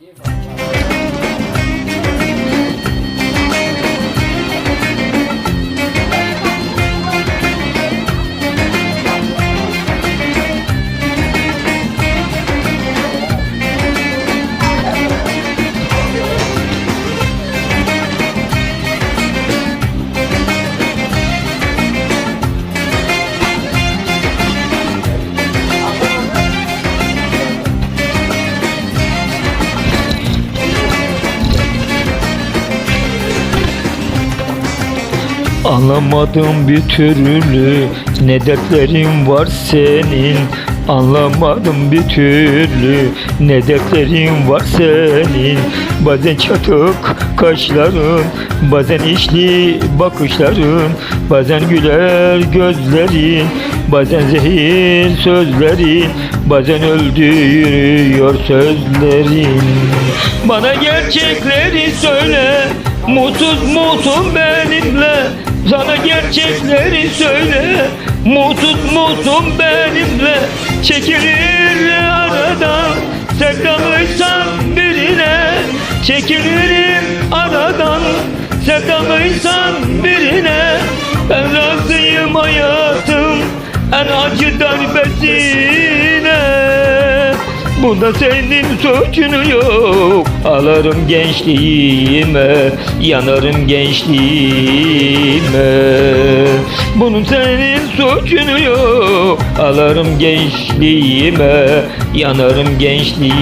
Yeehaw. Anlamadım bir türlü. Ne dertlerin var senin? Anlamadım bir türlü. Ne dertlerin var senin? Bazen çatık kaşların Bazen işli bakışların Bazen güler gözlerin Bazen zehir sözlerin Bazen öldürüyor sözlerin. Bana gerçekleri söyle Mutsuz musun benimle Sana gerçekleri söyle. Mutsuz musun benimle Çekilir aradan Sevdalıysan birine Çekilirim aradan. Sevdalıysan birine Ben razıyım hayatım. En acı darbesine Bunda senin suçun yok. Alarım gençliğime Yanarım gençliğime. Bunun senin suçun yok. Alarım gençliğime Yanarım gençliğime